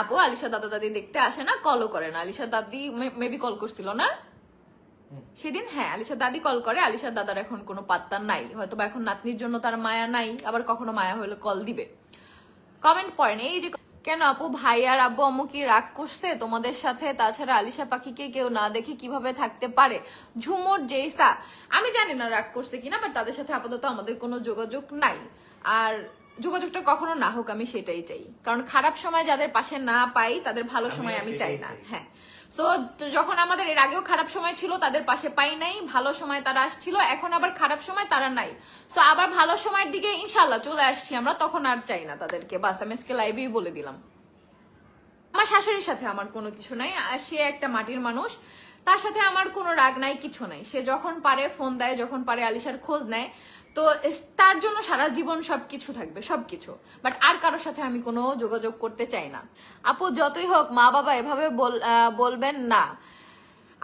আপু আলিশা দাদা দাদি দেখতে আসে না কলও করে না। আলিশা দাদি মেবি কল করছিল না? সেদিন হ্যাঁ আলিশা দাদি কল করে। আলিশার দাদার এখন কোনো পাত্তা নাই। হয়তো বা এখন নাতনির জন্য তার মায়া নাই আবার কখনো মায়া হলে কল দিবে। কমেন্ট পড়েন। এই যে কেন আপু ভাই আর আব্বু আম্মু কি রাগ করছে? তোমাদের সাথে তাছাড়া আলিশা পাখিকে কেউ না দেখে কীভাবে থাকতে পারে? ঝুমুর জেসা আমি জানি না রাগ করছে কিনা বাট তাদের সাথে আপাতত আমাদের কোনো যোগাযোগ নাই। আর যোগাযোগটা কখনো না হোক আমি সেটাই চাই। কারণ খারাপ সময় যাদের পাশে না পাই তাদের ভালো সময় আমি চাই না। হ্যাঁ। সো যখন আমাদের এর আগেও খারাপ সময় ছিল তাদের পাশে পাই নাই ভালো সময় তারা আসছিল এখন আবার খারাপ সময় তারা নাই। সো আবার ভালো সময়ের দিকে ইনশাল্লাহ চলে আসছি আমরা তখন আর চাই না তাদেরকে। বাস আমি আজকে লাইভেই বলে দিলাম। আমার শাশুড়ির সাথে আমার কোনো কিছু নাই। আর সে একটা মাটির মানুষ। তার সাথে আমার কোনো রাগ নাই, কিছু নাই। সে যখন পারে ফোন দেয়, যখন পারে, আলিশার খোঁজ নেয়। তো তার জন্য সারা জীবন সবকিছু থাকবে, সবকিছু। বাট আর কারোর সাথে আমি কোনো যোগাযোগ করতে চাই না। আপু, যতই হোক মা বাবা এভাবে বল- বলবেন না।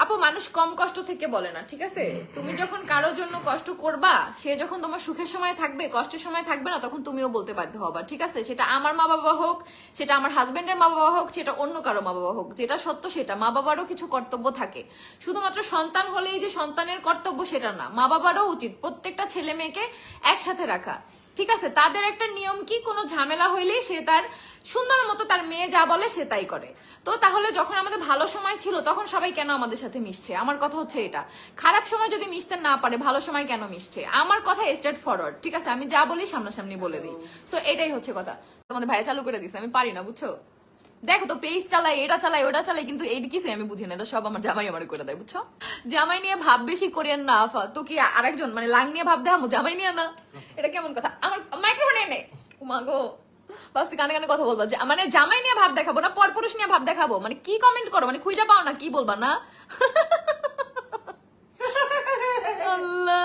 আপু, মানুষ কম কষ্ট থেকে বলে না, ঠিক আছে? তুমি যখন কারোর জন্য কষ্ট করবা, সে যখন তোমার সুখের সময় থাকবে, কষ্টের সময় থাকবে না, তখন তুমিও বলতে বাধ্য হবা, ঠিক আছে? সেটা আমার মা বাবা হোক, সেটা আমার হাজবেন্ডের মা বাবা হোক, সেটা অন্য কারও মা বাবা হোক, যেটা সত্য সেটা, মা বাবারও কিছু কর্তব্য থাকে। শুধুমাত্র সন্তান হলেই যে সন্তানের কর্তব্য সেটা না, মা বাবারও উচিত প্রত্যেকটা ছেলে মেয়েকে একসাথে রাখা, ঠিক আছে? তাদের একটা নিয়ম কি? কোনো ঝামেলা হইলে সে তার সুন্দর মতো তার মেয়ে যা বলে সে তাই করে। তো তাহলে যখন আমাদের ভালো সময় ছিল, তখন সবাই কেন আমাদের সাথে মিশছে? আমার কথা হচ্ছে এটা। খারাপ সময় যদি মিশতে না পারে, ভালো সময় কেন মিশছে? আমার কথা স্ট্রেট ফরওয়ার্ড ঠিক আছে? আমি যা বলি সামনাসামনি বলে দিই। সো এটাই হচ্ছে কথা। তোমাদের ভাইয়া চালু করে দিছে, আমি পারি না, বুঝছ? দেখো তো পেজ চালাই এটা চালাই ওটা চালাই কিন্তু এই কিছুই আমি বুঝি না। এটা সব আমার জামাই আমার করে দেয়, বুঝছ? জামাই নিয়ে ভাব বেশি করিয়েন না, আফা। তো কি আরেকজন মানে লাং নিয়ে ভাব দেখামো জামাই নিয়ে না? এটা কেমন কথা? আমার মাইক্রোফোন এনে উমাগো বাস্তি কানে কানে কথা বলবা। মানে জামাই নিয়ে ভাব দেখাবো না, পরপুরুষ নিয়ে ভাব দেখাবো। মানে কি কমেন্ট করো? মানে খুঁজে পাও না, কি বলবা, না? আল্লাহ।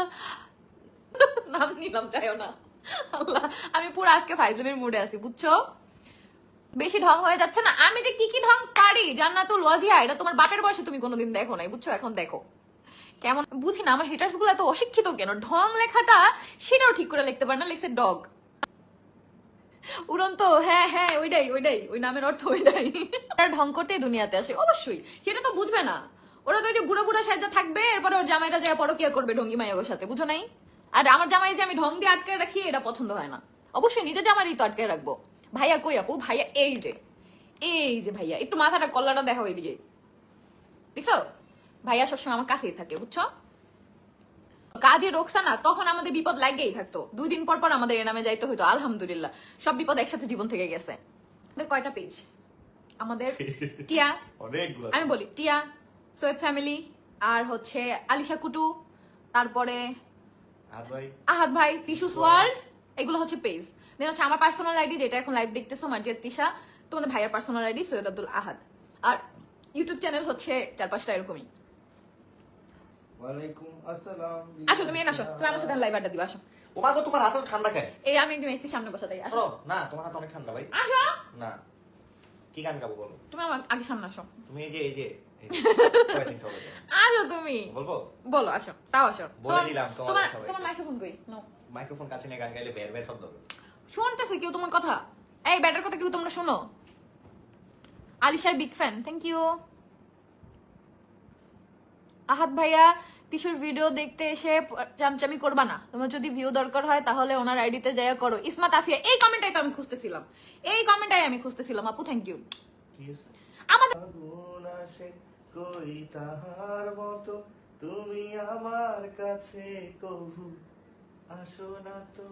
নাম নিলাম চাইও না। আমি পুরো আজকে ফাইজলামের মুডে আছি, বুঝছ? বেশি ঢং হয়ে যাচ্ছে না। আমি যে কি কি ঢং পারি, জান্নাতুল ওয়াজিয়া, এটা তোমার বাপের বয়সে তুমি কোনোদিন দেখো নাই, বুঝছ? এখন দেখো। কেমন বুঝি না, আমার হিটার্সগুলো এত অশিক্ষিত কেন? ঢং লেখাটা সেটাও ঠিক করে লিখতে পারে না, লিখছে ডগ উড়ন্ত হ্যাঁ হ্যাঁ ওইটাই ওইটাই, ওই নামের অর্থ ওইটাই। তারা ঢং করতেই দুনিয়াতে আসে, অবশ্যই, সেটা তো বুঝবে না। ওরা তো ওই যে বুড়ো বুড়ো সাজা থাকবে, এরপরে ওর জামাইরা যায় পরকিয়া করবে ঢঙ্গি মাইয়ের সাথে, বুঝো নাই? আর আমার জামাই যে আমি ঢং দিয়ে আটকে রাখি, এটা পছন্দ হয় না। অবশ্যই নিজের জামারই তো আটকে রাখব। ভাইয়া কই আপু? ভাইয়া এই যে এই যে ভাইয়া, একটু মাথাটা কল্লাটা দেখাও এদিকে। দেখছ? ভাইয়া সবসময় আমার কাছেই থাকে, বুঝছ? কাজে রোকসানা তখন আমাদের বিপদ লাগেই থাকতো। দুই দিন পর পর আমাদের এ নামে যাইতে হইতো আলহামদুলিল্লাহ। সব বিপদ একসাথে জীবন থেকে গেছে। কয়টা পেজ আমাদের টিয়া আমি বলি টিয়া সৈয়দ ফ্যামিলি আর হচ্ছে আলিশা কুটু তারপরে আহাদ ভাই টিসু ওয়ার্ল্ড এগুলো হচ্ছে পেজ দেন হচ্ছে আমার পার্সোনাল আইডি যেটা এখন লাইভ দেখতেছো মার্জিয়া তিশা তোমাদের ভাইয়ের পার্সোনাল আইডি সৈয়দ আব্দুল আহাদ আর ইউটিউব চ্যানেল হচ্ছে চার পাঁচটা এরকমই। ওয়ালাইকুম আসসালাম। আসো তুমি আসো। তুমি আমার সাথে লাইভ আড্ডা দিবা আসো। ও মা গো, তোমার হাতে ঠান্ডা খায় এই আমি একদম এসি সামনে বসা আসো। না তোমার হাতে অনেক ঠান্ডা ভাই। আসো। না। কি গান গাবো বলো? তুমি আমার আগে সামনে আসো। তুমি এই যে এই যে। আসো তুমি। বলব? বলো আসো তাও আসো। বলে দিলাম তোমার তোমার মাইক্রোফোন কই? নাও মাইক্রোফোন কাছে নিয়ে গান গাইলে বের বের শব্দ হবে। শুনতেছে কেউ তোমার কথা? এই ব্যাটার কথা কেউ তোমরা শোনো? আলিশার big fan thank you Ahat ভাইয়া তিশুর ভিডিও দেখতে এসে চামচামি করবা না। তোমার যদি ভিউ দরকার হয় তাহলে ওনার আইডিতে যাইয়া করো। ইসমাত আফিয়া এই কমেন্টটাই তো আমি খুঁজতেছিলাম। এই কমেন্টটাই আমি খুঁজতেছিলাম। আপু থ্যাংক ইউ আমাদের করি তাহার মতো? তুমি আমার কাছে কহু আসো না তো।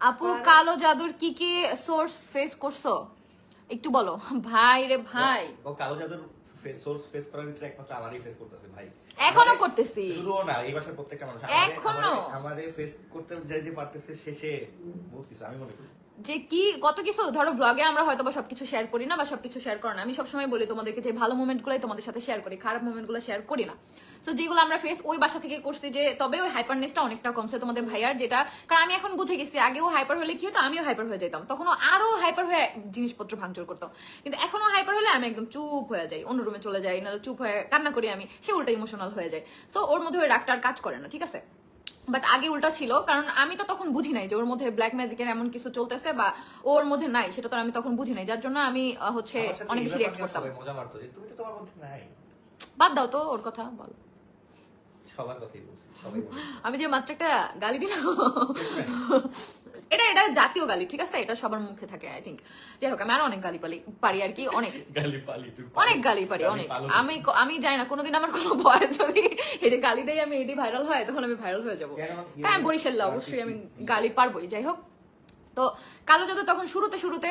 আপু কালো জাদুর কি কি সোর্স ফেস করছ? একটু বলো। ভাই রে ভাই। ও কালো জাদুর সোর্স ফেস করার ভিতরে একমাত্র আমারই ফেস করতেছে ভাই। এখনও করতেছি। শুধুও না এই বাসার প্রত্যেকটা মানুষ। এখনও? আমারে ফেস করতে যে যে পারতেছে শেষে বহুত কিছু আমি মনে করি। যে কি, কত কিছু, ধরো ব্লগে আমরা হয়তো বা সবকিছু শেয়ার করি না বা সবকিছু শেয়ার করি না। আমি সবসময় বলি তোমাদেরকে যে ভালো মোমেন্ট গুলাই তোমাদের সাথে শেয়ার করি, খারাপ মোমেন্টগুলো শেয়ার করি না। তো যেগুলো আমরা ফেস ওই বাসা থেকে করছি যে, তবে ওই হাইপারনেসটা অনেকটা কমছে তোমাদের ভাইয়ার, যেটা, কারণ আমি এখন বুঝে গেছি আগেও হাইপার হলে কি হতো, আমিও হাইপার হয়ে যেতাম তখন ও আরও হাইপার হয়ে জিনিসপত্র ভাঙচুর করতো। কিন্তু এখনও হাইপার হলে আমি একদম চুপ হয়ে যাই, অন্য রুমে চলে যাই না চুপ হয়ে কান্না করি আমি, সে উল্টা ইমোশনাল হয়ে যায়। তো ওর মধ্যে ওই রাগটার কাজ করে না, ঠিক আছে? বাট আগে উল্টা ছিল কারণ আমি তো তখন বুঝি নাই যে ওর মধ্যে ব্ল্যাক ম্যাজিকের এমন কিছু চলতেছে বা ওর মধ্যে নাই সেটা তো আমি তখন বুঝি নাই। যার জন্য আমি হচ্ছে অনেক কিছু বেশি রিয়াক্ট করতাম। সবাই মজা মারতো। যে তুমি তো তোমার মধ্যে নাই। বাদ দাও তো ওর কথা বল। সবার কথাই বলছি আমি যে মাত্র একটা গালি দিলাম। এটা এটা জাতীয় গালি ঠিক আছে? এটা সবার মুখে থাকে আই থিঙ্ক যাই হোক আমি আর অনেক গালি পালি পারি আর কি অনেক। গালি পালি অনেক গালি পারি অনেক। আমি আমি জানি না কোনোদিন আমার কোনো ভয় যদি এই যে গালি দেয় আমি এটি ভাইরাল হয় তখন আমি ভাইরাল হয়ে যাব? হ্যাঁ বরিশাল্লা অবশ্যই আমি গালি পারবোই যাই হোক। তো কালো জাদু তখন শুরুতে শুরুতে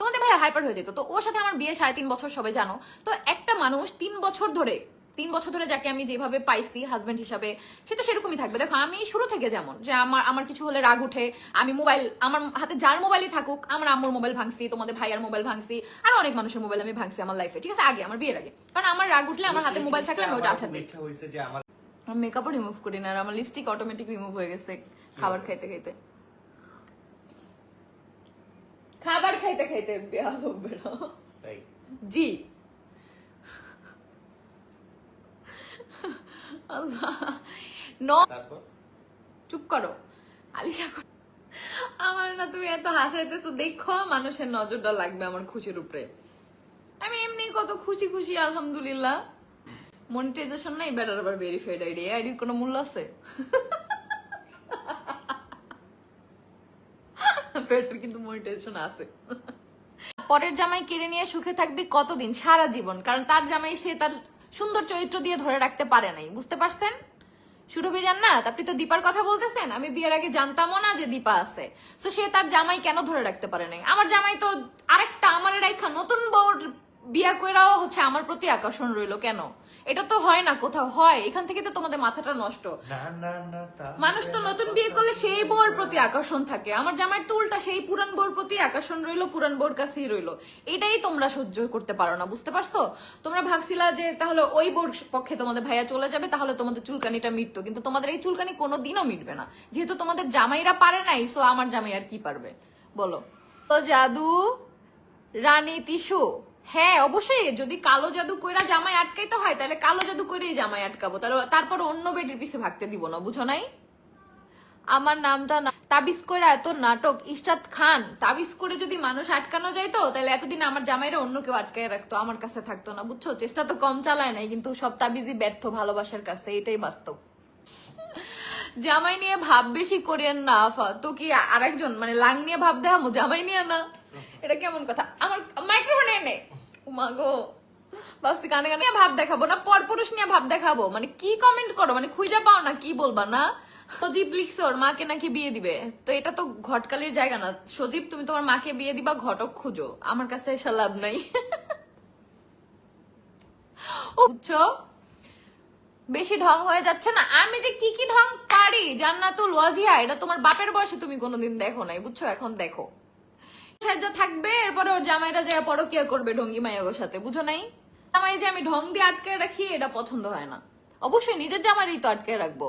তোমাদের ভাই হাইপার হয়ে যেত। তো ওর সাথে আমার বিয়ে সাড়ে তিন বছর সবাই জানো। তো একটা মানুষ তিন বছর ধরে তিন বছর ধরে যাকে আমি যেভাবে পাইছি হাজবেন্ড হিসাবে সে তো সেরকমই থাকবে। দেখো আমি শুরু থেকে যেমন যে আমার আমার কিছু হলে রাগ উঠে আমি মোবাইল আমার হাতে যার মোবাইলই থাকুক আমার আম্মুর মোবাইল ভাঙছি তোমাদের ভাইয়ার মোবাইল ভাঙছি আর অনেক মানুষের মোবাইল আমি ভাঙছি আমার লাইফে ঠিক আছে? আগে আমার বিয়ের আগে। কারণ আমার রাগ উঠলে আমার হাতে মোবাইল থাকলে আমি ওটা আমার মেকআপও রিমুভ করি না আর আমার লিপস্টিক অটোমেটিক রিমুভ হয়ে গেছে খাবার খাইতে খাইতে। খাবার খাইতে খাইতে বেড়া জি। আল্লাহ। ন চুপ করো। আলিশা আমার না তুমি এত হাসাইতেছো দেখো মানুষের নজরটা লাগবে আমার খুশির উপরে। আমি এমনি কত খুশি খুশি আলহামদুলিল্লাহ। মনিটাইজেশন নাই বেটার আবার ভেরিফাইড আইডি আইডির কোনো মূল্য আছে? কিন্তু মনিটাইজেশন আছে। পরের জামাই কেড়ে নিয়ে সুখে থাকবি কতদিন? সারা জীবন কারণ তার জামাই সে তার সুন্দর চরিত্র দিয়ে ধরে রাখতে পারে নাই, বুঝতে পারছেন? সুরভি জান্নাত, আপনি তো দীপার কথা বলতেছেন, আমি বিয়ের আগে জানতামও না যে দীপা আছে। তো সে তার জামাই কেন ধরে রাখতে পারে নাই? আমার জামাই তো আরেকটা আমার রেখা নতুন বউর বিয়া কইরাও হচ্ছে আমার প্রতি আকর্ষণ রইল কেন? এটা তো হয় না কোথাও হয়। এখান থেকে তো তোমাদের মাথাটা নষ্ট। মানুষ তো নতুন বিয়ে করলে সেই বউর প্রতি আকর্ষণ থাকে। আমার জামাই তো উল্টা সেই পুরান বউর প্রতি আকর্ষণ রইল পুরান বউর কাছেই রইল। এটাই তোমরা সহ্য করতে পারো না বুঝতে পারছ? তোমরা ভাবছিলা যে তাহলে ওই বউর পক্ষে তোমাদের ভাইয়া চলে যাবে তাহলে তোমাদের চুলকানিটা মিটতো। কিন্তু তোমাদের এই চুলকানি কোনো দিনও মিটবে না। যেহেতু তোমাদের জামাইরা পারে নাই সো আমার জামাই আর কি পারবে? বলো। তো জাদু রানী তিসু হ্যাঁ অবশ্যই। যদি কালো জাদু কইরা জামাই আটকাইতে হয় তাহলে কালো জাদু করেই জামাই আটকাবো। তাহলে তারপর অন্য বেডির পিছে ভাগতে দিব না বুঝো নাই? আমার নামটা না তাবিজ করে এত নাটক। ইশরাত খান তাবিজ করে যদি মানুষ আটকানো যাইতো তাহলে এতদিন আমার জামাইরা অন্য কেউ আটকায় রাখতো আমার কাছে থাকতো না বুঝছ? চেষ্টা তো কম চালায় নাই কিন্তু সব তাবিজই ব্যর্থ ভালোবাসার কাছে এটাই বাস্তব। জামাই নিয়ে ভাব বেশি করেন না আফা। তো কি আরেকজন? মানে লাং নিয়ে ভাব দেখামো? জামাই নিয়ে না? এটা কেমন কথা? আমার মাইক্রোফোন এনে উমা গো বাস্তি কানে কানে ভাব দেখাবো না? পরপুরুষ নিয়ে ভাব দেখাবো? মানে কি কমেন্ট করো? মানে খুঁজে পাও না, কি বলবা, না? সজীব লিখছে ওর মাকে নাকি বিয়ে দিবে। তো এটা তো ঘটকালির জায়গা না। সজীব, তুমি তোমার মাকে বিয়ে দিবা, ঘটক খুঁজো। আমার কাছে এসে লাভ নাই। বুঝছ? বেশি ঢং হয়ে যাচ্ছে না? আমি যে কি কি ঢং পারি? জান্নাতুল ওয়াজিয়া, এটা তোমার বাপের বয়সে তুমি কোনোদিন দেখো নাই, বুঝছ? এখন দেখো। সাহায্য থাকবে, এরপরে ওর জামাইরা যায় পরকিয়া করবে ঢঙ্গি মাইয়াগোর সাথে, বুঝো নাই? জামাই যে আমি ঢং দিয়ে আটকে রাখি, এটা পছন্দ হয় না। অবশ্যই নিজের জামাইরই তো আটকে রাখব।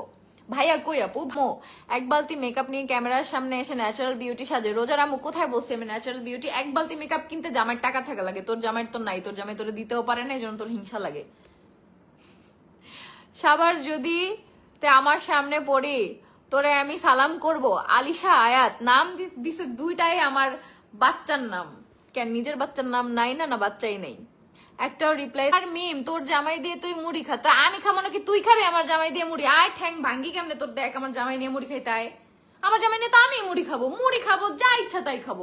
ভাইয়া কই আপু? মো, এক বালতি মেকআপ নিয়ে ক্যামেরার সামনে এসে ন্যাচারাল বিউটি সাজে। রোজার আমু কোথায় বলছি আমি ন্যাচারাল বিউটি এক বালতি মেকআপ কিনতে জামাইয়ের টাকা থাকা লাগে। তোর জামাইয়ের তো নাই, তোর জামাই তোরে দিতেও পারে না এই জন্য তোর হিংসা লাগে। সাবার যদি তে আমার সামনে পড়ি, তোরে আমি সালাম করব। আলিশা, আয়াত, নাম দিছে দুইটাই আমার বাচ্চার নাম। কেন নিজের বাচ্চার নাম নাই না না বাচ্চাই নেই? একটাও রিপ্লাই আর মিম তোর জামাই দিয়ে তুই মুড়ি খা তা আমি খাব নাকি? তুই খাবি আমার জামাই দিয়ে মুড়ি? আয় ঠ্যাং ভাঙ্গি কেমনে? তোর দেখ আমার জামাই নিয়ে মুড়ি খাইতে আয়। আমার জামাই নিয়ে তো আমি মুড়ি খাব। মুড়ি খাব যা ইচ্ছা তাই খাব।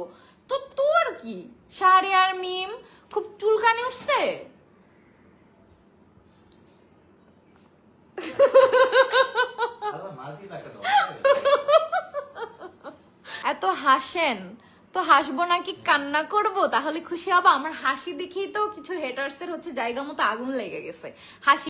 তো তোর কি? শাড়ি আর মিম খুব চুলকানি উঠছে? এত হাসেন। তো হাসবো নাকি, কান্না করব? তাহলে খুশি হব। আমার হাসি দেখেই তো কিছু হেটার্সদের হচ্ছে জায়গা মতো আগুন লেগে গেছে। হাসি